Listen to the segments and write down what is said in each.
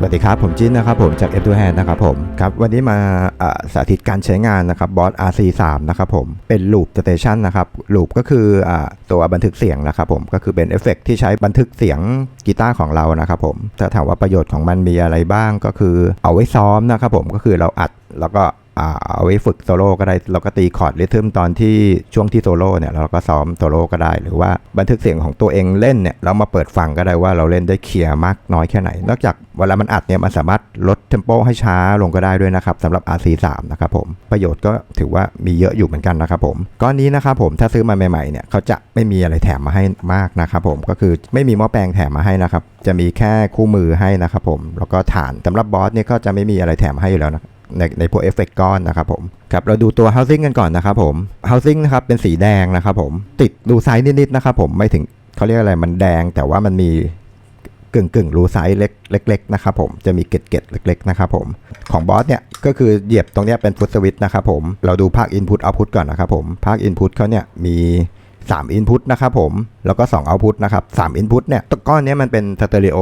สวัสดีครับ ผมจิ้นนะครับผมจาก f 2 Hand นะครับผมครับวันนี้มาสาธิตการใช้งานนะครับบอส RC3 นะครับผมเป็นลูปสเตชันนะครับลูปก็คืออตัวบันทึกเสียงนะครับผมก็คือเป็นเอฟเฟกต์ที่ใช้บันทึกเสียงกีตาร์ของเรานะครับผมถ้าถามว่าประโยชน์ของมันมีอะไรบ้างก็คือเอาไว้ซ้อมนะครับผมก็คือเราอัดแล้วก็ เอาไว้ฝึกโซโล่ก็ได้ เราก็ตีคอร์ดริทึมตอนที่ช่วงที่โซโล่เนี่ยเราก็ซ้อมโซโล่ก็ได้ หรือว่าบันทึกเสียงของตัวเองเล่นเนี่ยเรามาเปิดฟังก็ได้ว่าเราเล่นได้เคลียร์มากน้อยแค่ไหน นอกจากเวลามันอัดเนี่ยมันสามารถลดเทมโปให้ช้าลงก็ได้ด้วยนะครับสำหรับ RC3 นะครับผมประโยชน์ก็ถือว่ามีเยอะอยู่เหมือนกันนะครับผมก้อนนี้นะครับผมถ้าซื้อมาใหม่ๆเนี่ยเขาจะไม่มีอะไรแถมมาให้มากนะครับผมก็คือไม่มีหม้อแปลงแถมมาให้นะครับจะมีแค่คู่มือให้นะครับผมแล้วก็ฐานสำหรับบอสเนี่ยก็จะไม่มีอะไรแถมให้อยู่แล้วนะ ในในพวกเอฟเฟกต์ก้อนนะครับผมครับเราดูตัว housing กันก่อนนะครับผม housing นะครับเป็นสีแดงนะครับผมติดรูไซส์นิดๆนะครับผมไม่ถึงเขาเรียกอะไรมันแดงแต่ว่ามันมีกึ่งกึ่งรูไซส์เล็กเล็กๆนะครับผมจะมีเกล็ดเกล็ดเล็กๆนะครับผมของบอสเนี่ยก็คือเหยียบตรงนี้เป็นฟุตสวิตนะครับผมเราดูภาค input output ก่อนนะครับผมภาค input เขาเนี่ยมี3 input นะครับผมแล้วก็2 output นะครับ3 input เนี่ยตัวก้อนนี้มันเป็นสเตอริโอ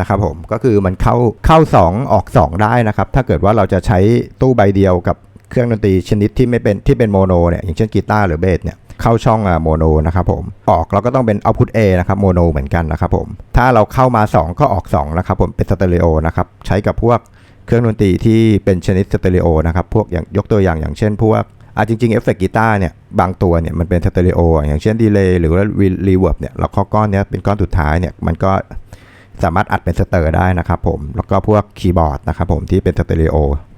นะครับผมก็คือมันเข้าเข้า 2 ออก 2 ได้นะครับ ถ้าเกิดว่าเราจะใช้ตู้ใบเดียวกับเครื่องดนตรีชนิดที่ไม่เป็นที่เป็นโมโนเนี่ยอย่างเช่นกีตาร์หรือเบสเนี่ยเข้าช่องโมโนนะครับผมออกเราก็ต้องเป็นเอาพุต A นะครับโมโนเหมือนกันนะครับผมถ้าเราเข้ามา 2 ก็ออก 2 นะครับผมเป็นสเตอริโอนะครับใช้กับพวกเครื่องดนตรีที่เป็นชนิดสเตอริโอนะครับพวกอย่างยกตัวอย่างอย่างเช่น พวกอะจริงๆเอฟเฟกต์กีตาร์เนี่ยบางตัวเนี่ยมันเป็นสเตอริโออย่างเช่นดีเลย์หรือว่ารีเวิร์บเนี่ยแล้วข้อก้อนเนี้ยเป็นก้อนสุดท้ายเนี่ยมันก็ สามารถอัดเป็นสเตอร์ได้นะครับผม แล้วก็พวกคีย์บอร์ดนะครับผมที่เป็นสเตอริโอ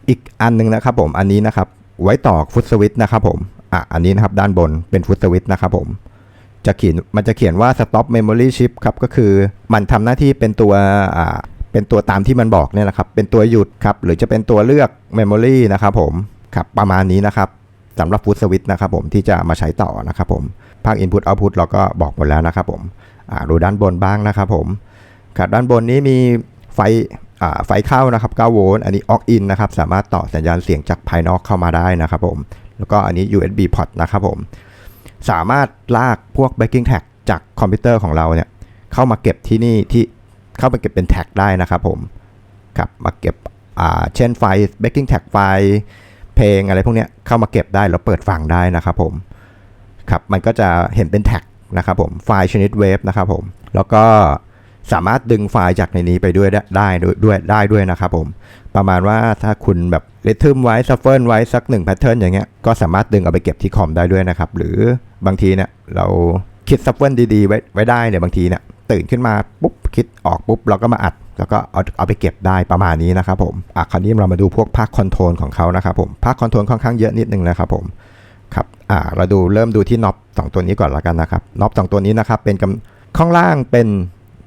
อีกอันหนึงนะครับผม อันนี้นะครับไว้ต่อฟุตสวิตนะครับผม อะ อันนี้นะครับด้านบนเป็นฟุตสวิตนะครับผม จะเขียนมันจะเขียนว่า stop memory chip ครับ ก็คือมันทำหน้าที่เป็นตัวอ่าเป็นตัวตามที่มันบอกเนี่ยนะครับ เป็นตัวหยุดครับ หรือจะเป็นตัวเลือก memory นะครับผม ครับ ประมาณนี้นะครับสำหรับฟุตสวิตนะครับผมที่จะมาใช้ต่อนะครับผม ภาค input output เราก็บอกหมดแล้วนะครับผม อ่าดูด้านบนบ้างนะครับผม ครับด้านบนนี้มีไฟไฟเข้านะครับ9โวลต์อันนี้ออกอินนะครับสามารถต่อสัญญาณเสียงจากภายนอกเข้ามาได้นะครับผมแล้วก็อันนี้ USB port นะครับผมสามารถลากพวก backing tag จากคอมพิวเตอร์ของเราเนี่ยเข้ามาเก็บที่นี่ที่เข้ามาเก็บเป็นแท็กได้นะครับผมครับมาเก็บเช่นไฟล์ backing tag ไฟล์เพลงอะไรพวกนี้เข้ามาเก็บได้แล้วเปิดฟังได้นะครับผมครับมันก็จะเห็นเป็นแท็กนะครับผมไฟล์ชนิดเวฟนะครับผมแล้วก็ สามารถดึงไฟล์จากในนี้ไปด้วยได้ด้วยได้ด้วยนะครับผมประมาณว่าถ้าคุณแบบเรทึมไว้ซัฟเฟิลไว้สักหนึ่งแพทเทิร์นอย่างเงี้ยก็สามารถดึงเอาไปเก็บที่คอมได้ด้วยนะครับ หรือบางทีเนี่ยเราคิดซัฟเฟิลดีๆ ไว้ไว้ได้เนี่ยบางทีเนี่ยตื่นขึ้นมาปุ๊บคิดออกปุ๊บเราก็มาอัด แล้วก็เอาเอาไปเก็บได้ประมาณนี้นะครับผมอะคราวนี้เรามาดูพวกภาคคอนโทรลของเขานะครับผมภาคคอนโทรลค่อนข้างเยอะนิดนึงนะครับผมครับอ่าเราดูเริ่มดูที่น็อปสองตัวนี้ก่อนละกันนะครับน็อปสองตัวนี้นะครับเป็นข้างล่างเป็น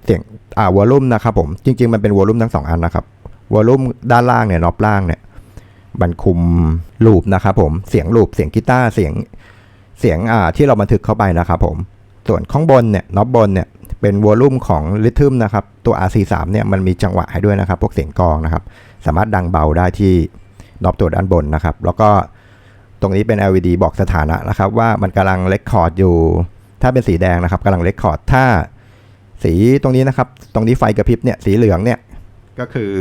เสียงอ่าวอลลุ่มนะครับผมจริง ๆ มันเป็นวอลลุ่มทั้งสองอันนะครับวอลลุ่มด้านล่างเนี่ยน็อปล่างเนี่ยมันคุมลูปนะครับผมเสียงลูปเสียงกีตาร์เสียงเสียงอ่าที่เราบันทึกเข้าไปนะครับผมส่วนข้างบนเนี่ยน็อปบนเนี่ยเป็นวอลลุ่มของริทึมนะครับตัว RC3 เนี่ยมันมีจังหวะให้ด้วยนะครับ พวกเสียงกองนะครับ สามารถดังเบาได้ที่น็อปตัวด้านบนนะครับ แล้วก็ตรงนี้เป็น LED บอกสถานะนะครับ ว่ามันกำลังเลคคอร์ดอยู่ ถ้าเป็นสีแดงนะครับกำลังเลคคอร์ดถ้า สีตรงนี้นะครับ ตรงนี้ไฟกระพริบเนี่ยสีเหลืองเนี่ยก็คือ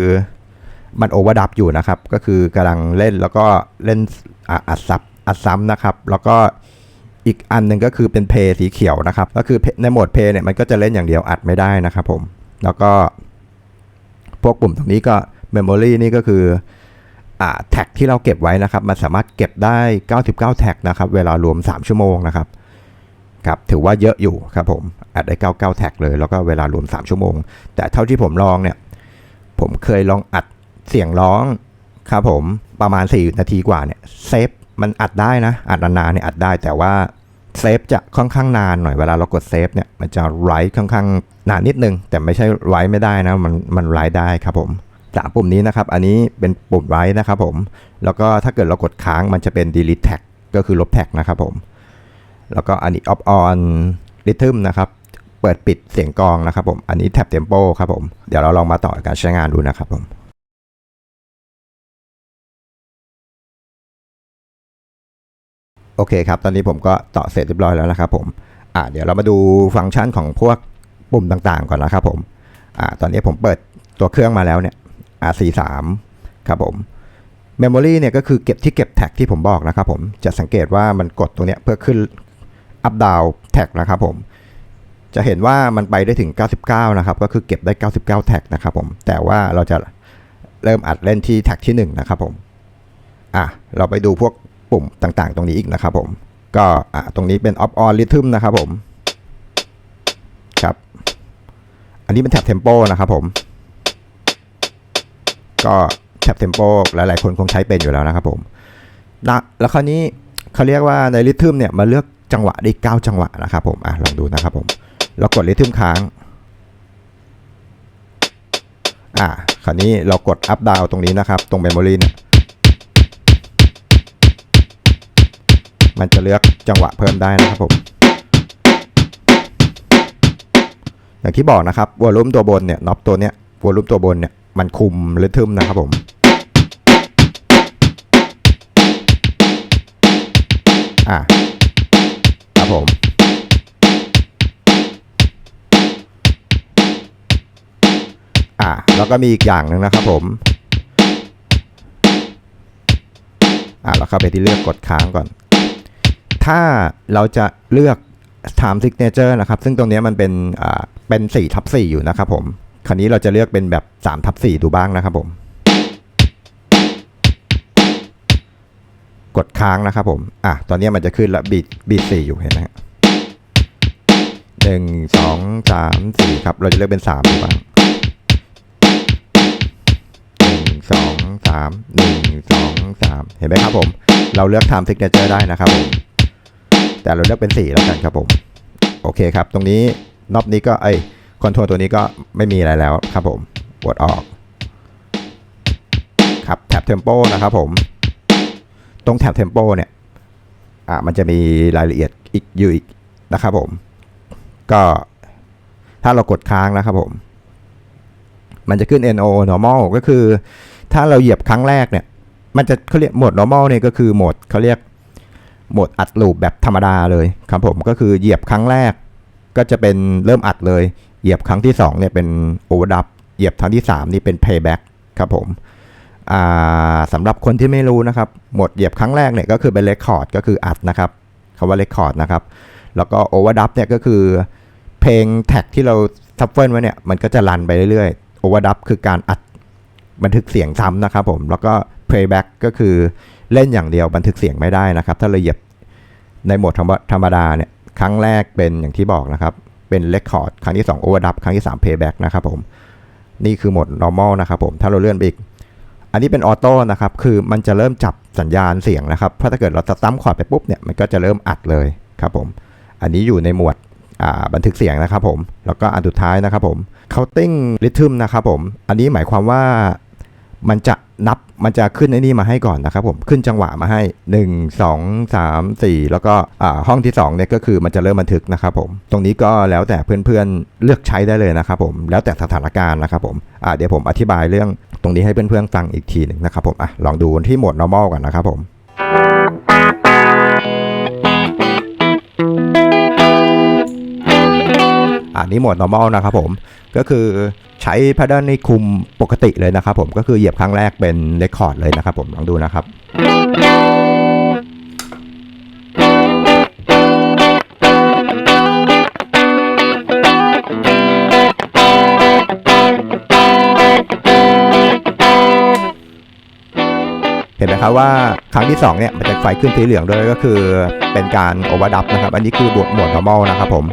มันโอเวอร์ดับอยู่นะครับ ก็คือกำลังเล่นแล้วก็เล่นอัดซับอัดซ้ำนะครับ แล้วก็อีกอันหนึ่งก็คือเป็นเพย์สีเขียวนะครับ ก็คือในโหมดเพย์เนี่ยมันก็จะเล่นอย่างเดียวอัดไม่ได้นะครับผม แล้วก็ พวกปุ่มตรงนี้ก็เมมโมรีนี่ก็คือแท็กที่เราเก็บไว้นะครับ มันสามารถเก็บได้ 99 แท็กนะครับ เวลารวม 3 ชั่วโมงนะครับ ครับ ถือว่าเยอะอยู่ครับผม อัดได้99แท็กเลย แล้วก็เวลารวม 3 ชั่วโมง แต่เท่าที่ผมลองเนี่ย ผมเคยลองอัดเสียงร้องครับผมประมาณ 4 นาทีกว่าเนี่ยเซฟมันอัดได้นะ อัดนานๆเนี่ยอัดได้แต่ว่าเซฟจะค่อนข้างนานหน่อยเวลาเรากดเซฟเนี่ยมันจะไรค่อนข้างนานนิดนึง แต่ไม่ใช่ไรไม่ได้นะ มันมันไรได้ครับผมสามปุ่มนี้นะครับ อันนี้เป็นปุ่มไรนะครับผม แล้วก็ถ้าเกิดเรากดค้างมันจะเป็น delete tag ก็คือลบแท็กนะครับผม แล้วก็อันนี้ off on rhythm นะครับ เปิดปิดเสียงกองนะครับผม อันนี้แท็บ tempo ครับผม เดี๋ยวเราลองมาต่อการใช้งานดูนะครับผมโอเคครับ ตอนนี้ผมก็ต่อเสร็จเรียบร้อยแล้วนะครับผมอ่าเดี๋ยวเรามาดูฟังก์ชันของพวกปุ่มต่างๆ ก่อนนะครับผมอ่าตอนนี้ผมเปิดตัวเครื่องมาแล้วเนี่ย RC3 ครับผม Memory เนี่ยก็คือเก็บที่เก็บแท็กที่ผมบอกนะครับผม จะสังเกตว่ามันกดตรงเนี้ยเพื่อขึ้น up down แท็กนะครับผม จะเห็นว่ามันไปได้ถึง 99 นะครับ ก็คือเก็บได้ 99 แท็กนะครับผม แต่ว่าเราจะเริ่มอัดเล่นที่แท็กที่ 1 นะครับผม อะ เราไปดูพวกปุ่มต่างๆ ตรงนี้อีกนะครับผม ก็อะตรงนี้เป็น off on rhythm นะครับผม ครับ อันนี้เป็นแท็บ tempo นะครับผม ก็แท็บ tempo หลายๆ คนคงใช้เป็นอยู่แล้วนะครับผมนะแล้วคราวนี้เขาเรียกว่าในริทึมเนี่ยมาเลือกจังหวะได้ 9 จังหวะนะครับผม อะลองดูนะครับผม เรากดริทึมค้าง อะคราวนี้เรากด up down ตรงนี้นะครับ ตรง memory เนี่ยมันจะเลือกจังหวะเพิ่มได้นะครับผม อย่างที่บอกนะครับวอลลุ่มตัวบนเนี่ยน็อปตัวเนี้ยวอลลุ่มตัวบนเนี่ยมันคุมริทึมนะครับผมอะครับผม อะแล้วก็มีอีกอย่างหนึ่งนะครับผมอะเราเข้าไปที่เลือกกดค้างก่อน ถ้าเราจะเลือก time signature นะครับ ซึ่งตรงนี้มันเป็นอ่าเป็น4ทับ4อยู่นะครับผมคราวนี้เราจะเลือกเป็นแบบ3ทับ4ดูบ้างนะครับผม กดค้างนะครับผมอะตอนนี้มันจะขึ้นละบีดบีด4อยู่เห็นไหมหนึ่งสองสามสี่ครับ เราจะเลือกเป็น3ดูบ้าง สองสามหนึ่งสองสามเห็นไหมครับผม เราเลือก time signature ได้นะครับผม แต่เราเลือกเป็น4แล้วกันครับผม โอเคครับ ตรงนี้นอปนี้ก็ไอ้คอนโทรลตัวนี้ก็ไม่มีอะไรแล้วครับผมกดออก ครับแท็บเทมโปนะครับผม ตรงแท็บเทมโปเนี่ย อะมันจะมีรายละเอียดอีกอยู่อีกนะครับผม ก็ถ้าเรากดค้างนะครับผม มันจะขึ้น NO normal ก็คือ ถ้าเราเหยียบครั้งแรกเนี่ยมันจะเขาเรียกโหมด normal เนี่ยก็คือโหมดเขาเรียกโหมดอัดลูปแบบธรรมดาเลยครับผมก็คือเหยียบครั้งแรก ก็จะเป็นเริ่มอัดเลย เหยียบครั้งที่2เนี่ยเป็นโอเวอร์ดับเหยียบครั้งที่ 3 นี่เป็นเพย์แบ็กครับผมสำหรับคนที่ไม่รู้นะครับโหมดเหยียบครั้งแรกเนี่ยก็คือเป็นเรคคอร์ดก็คืออัดนะครับคำว่าเรคคอร์ดนะครับแล้วก็โอเวอร์ดับเนี่ยก็คือเพลงแท็กที่เราทับเฟิลไว้เนี่ยมันก็จะรันไปเรื่อยๆโอเวอร์ดับคือการอัด บันทึกเสียงซ้ำนะครับผม แล้วก็เพย์แบ็กก็คือเล่นอย่างเดียวบันทึกเสียงไม่ได้นะครับ ถ้าเราเหยียบในโหมดธรรมดาเนี่ยครั้งแรกเป็นอย่างที่บอกนะครับ เป็นเ e คคอร์ดครั้งที่ 2 Overdub ครั้งที่ 3 Playback นะครับผมนี่คือโหมด normal นะครับผมถ้าเราเลื่อนไปอีก อันนี้เป็นออโต้นะครับ คือมันจะเริ่มจับสัญญาณเสียงนะครับเพราะถ้าเกิดเราตัมคอร์ดไปปุ๊บเนี่ยมันก็จะเริ่มอัดเลยครับผมอันนี้อยู่ในหมวด บันทึกเสียงนะครับผมแล้วก็อันสุดท้ายนะครับผม counting rhythm นะครับผมอันนี้หมายความว่ามันจะนับมันจะขึ้นไอ้นี่มาให้ก่อนนะครับผมขึ้นจังหวะมาให้ 1 2 3 4 แล้วก็ห้องที่2เนี่ยก็คือมันจะเริ่มบันทึกนะครับผมตรงนี้ก็แล้วแต่เพื่อนๆเลือกใช้ได้เลยนะครับผมแล้วแต่สถานการณ์นะครับผมเดี๋ยวผมอธิบายเรื่องตรงนี้ให้เพื่อนๆฟังอีกทีหนึ่งนะครับผมอลองดูที่โหมด normal ก่อนนะครับผม อันนี้โหมด normal นะครับผม ก็คือใช้แพทเทิร์นนี่คุมปกติเลยนะครับผม ก็คือเหยียบครั้งแรกเป็นเรคคอร์ดเลยนะครับผม ลองดูนะครับเห็นไหมครับว่าครั้งที่2เนี่ยมันจะไฟขึ้นสีเหลืองด้วยก็คือเป็นการโอเวอร์ดับนะครับ อันนี้คือบวกโหมด normal นะครับผม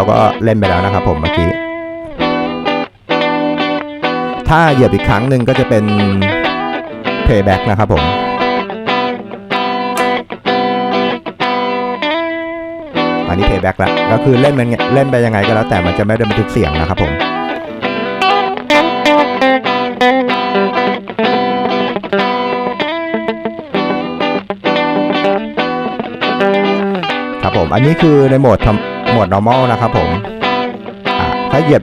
เราก็เล่นไปแล้วนะครับผมเมื่อกี้ ถ้าเหยียบอีกครั้งหนึ่งก็จะเป็น playback นะครับผม อันนี้ playback แล้ว ก็คือเล่นมันเล่นไปยังไงก็แล้วแต่มันจะไม่ได้บันทึกเสียงนะครับผมครับผม อันนี้คือในโหมดทำ โหมด normal นะครับผมถ้าเหยียบ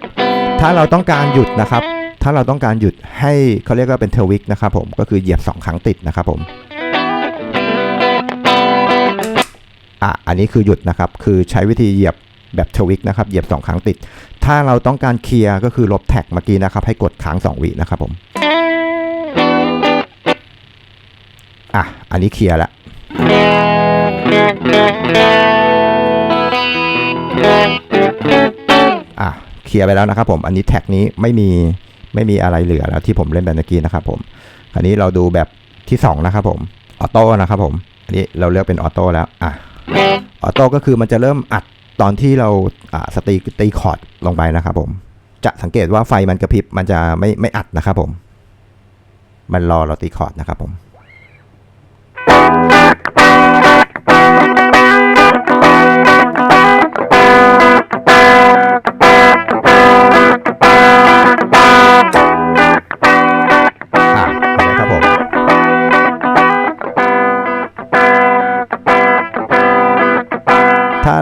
ถ้าเราต้องการหยุดนะครับ ถ้าเราต้องการหยุดให้เขาเรียกว่าเป็นเทวิกนะครับผมก็คือเหยียบ 2 ครั้งติดนะครับผมอะอันนี้คือหยุดนะครับ คือใช้วิธีเหยียบแบบทวิกนะครับ เหยียบ 2 ครั้งติด ถ้าเราต้องการเคลียร์ก็คือลบแท็กเมื่อกี้นะครับ ให้กดค้าง 2 วินะครับผมอะอันนี้เคลียร์แล้ว อะเคลียร์ไปแล้วนะครับผมอันนี้แท็กนี้ไม่มีไม่มีอะไรเหลือแล้วที่ผมเล่นแบบเมื่อกี้นะครับผมอันนี้เราดูแบบที่2นะครับผมออโต้นะครับผมอันนี้เราเลือกเป็นออโต้แล้วอะออโต้ก็คือมันจะเริ่มอัดตอนที่เราอ่าสตีตีคอร์ดลงไปนะครับผมจะสังเกตว่าไฟมันกระพริบมันจะไม่ไม่อัดนะครับผม มันรอเราตีคอร์ดนะครับผม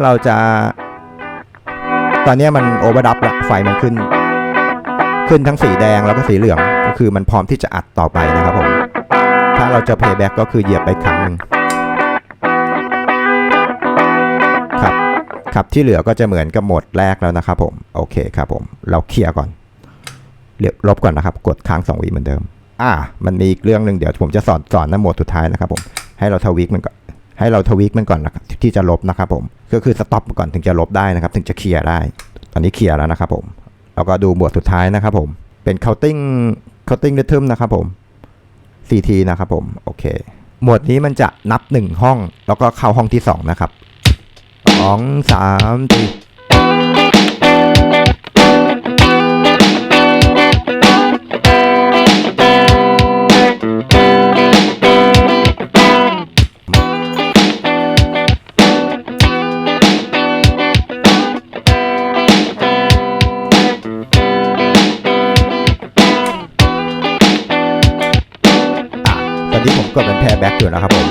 เราจะ ตอนนี้มันโอเวอร์ดับละไฟมันขึ้น ขึ้นทั้งสีแดงแล้วก็สีเหลือง ก็คือมันพร้อมที่จะอัดต่อไปนะครับผม ถ้าเราจะ playback ก็คือเหยียบไปครั้งหนึ่งครับครับที่เหลือก็จะเหมือนกับโหมดแรกแล้วนะครับผม โอเคครับผม เราเคลียร์ก่อนเรียบลบก่อนนะครับ กดค้าง2วิเหมือนเดิม อ่า มันมีอีกเรื่องหนึ่งเดี๋ยวผมจะสอนสอนนะโหมดสุดท้ายนะครับผม ให้เราทวิกมันก่อน ให้เราทวิกมันก่อนนะครับที่จะลบนะครับผมก็คือสต็อปก่อนถึงจะลบได้นะครับ ถึงจะเคลียร์ได้ ตอนนี้เคลียร์แล้วนะครับผมแล้วก็ดูบวดสุดท้ายนะครับผมเป็น counting counting rhythm นะครับผม CT นะครับผมโอเคหมวดนี้มันจะนับ 1 ห้อง แล้วก็เข้าห้องที่ 2 นะครับ2 3 4 ตอนนี้ผมกดเป็นแพร์แบ็กอยู่นะครับผม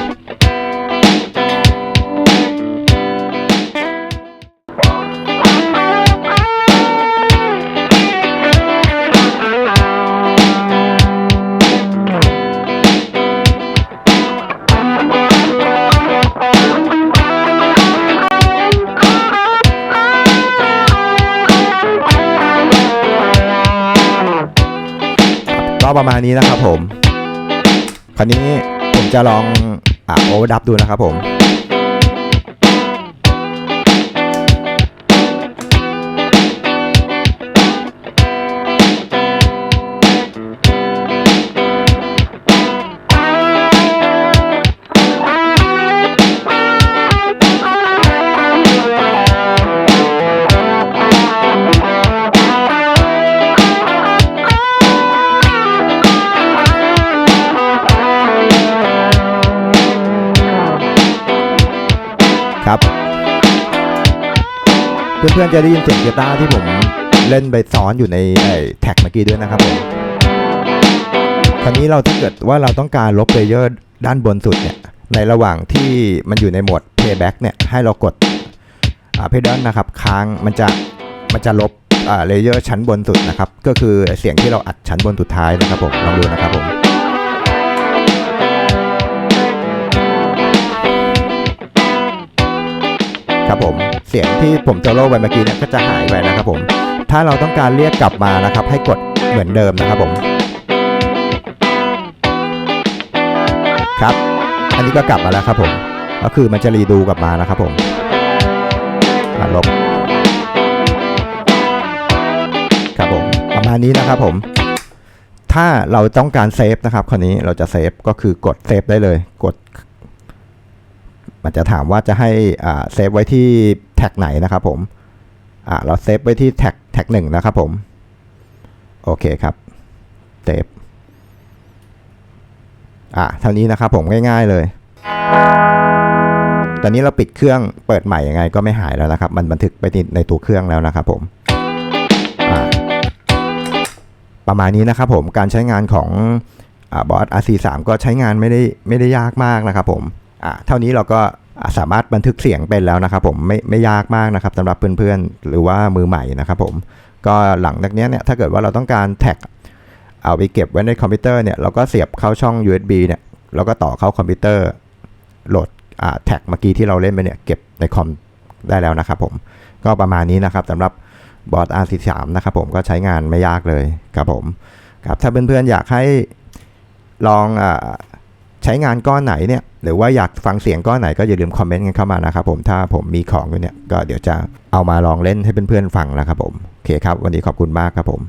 ก็ประมาณนี้นะครับผม คราวนี้ผมจะลองอ่าโอเวอร์ดับดูนะครับผม พื่อนๆจะได้ยินเสียงกีตาร์ที่ผมเล่นไปซ้อนอยู่ในแท็กเมื่อกี้ด้วยนะครับผมคราวนี้เราถ้าเกิดว่าเราต้องการลบเลเยอร์ด้านบนสุดเนี่ยในระหว่างที่มันอยู่ในโหมด playback เนี่ยให้เรากดอ่า pedal นะครับค้างมันจะมันจะลบเลเยอร์ชั้นบนสุดนะครับ ก็คือเสียงที่เราอัดชั้นบนสุดท้ายนะครับผมลองดูนะครับผม ครับผม เสียงที่ผมโซโล่ไปเมื่อกี้เนี่ยก็จะหายไปนะครับผม ถ้าเราต้องการเรียกกลับมานะครับ ให้กดเหมือนเดิมนะครับผม ครับ อันนี้ก็กลับมาแล้วครับผม ก็คือมันจะรีดูกลับมานะครับผมลบครับผม ประมาณนี้นะครับผม ถ้าเราต้องการเซฟนะครับ คราวนี้เราจะเซฟก็คือกดเซฟได้เลย กด มันจะถามว่าจะให้เซฟไว้ที่แท็กไหนนะครับผมเราเซฟไว้ที่แท็กแท็กหนึ่งนะครับผมโอเคครับเซฟอ่าเท่านี้นะครับผมง่ายๆเลย ตอนนี้เราปิดเครื่องเปิดใหม่ยังไงก็ไม่หายแล้วนะครับ มันบันทึกไปในตัวเครื่องแล้วนะครับผมประมาณนี้นะครับผมการใช้งานของบอส RC3 ก็ใช้งานไม่ได้ไม่ได้ยากมากนะครับผม อ่าเท่านี้เราก็สามารถบันทึกเสียงเป็นแล้วนะครับผมไม่ไม่ยากมากนะครับสำหรับเพื่อนๆ หรือว่ามือใหม่นะครับผมก็หลังจากนี้เนี่ยถ้าเกิดว่าเราต้องการแท็กเอาไปเก็บไว้ในคอมพิวเตอร์เนี่ยเราก็เสียบเข้าช่อง USB เนี่ยแล้วก็ต่อเข้าคอมพิวเตอร์โหลดแท็กเมื่อกี้ที่เราเล่นไปเนี่ยเก็บในคอมได้แล้วนะครับผมก็ประมาณนี้นะครับสำหรับบอร์ด R43 นะครับผมก็ใช้งานไม่ยากเลยครับผมครับถ้าเพื่อนๆอยากให้ลองอ ใช้งานก้อนไหนเนี่ยหรือว่าอยากฟังเสียงก้อนไหนก็อย่าลืมคอมเมนต์กันเข้ามานะครับผมถ้าผมมีของอยู่เนี่ยก็เดี๋ยวจะเอามาลองเล่นให้เพื่อนๆฟังนะครับผมโอเคครับ วันนี้ขอบคุณมากครับผม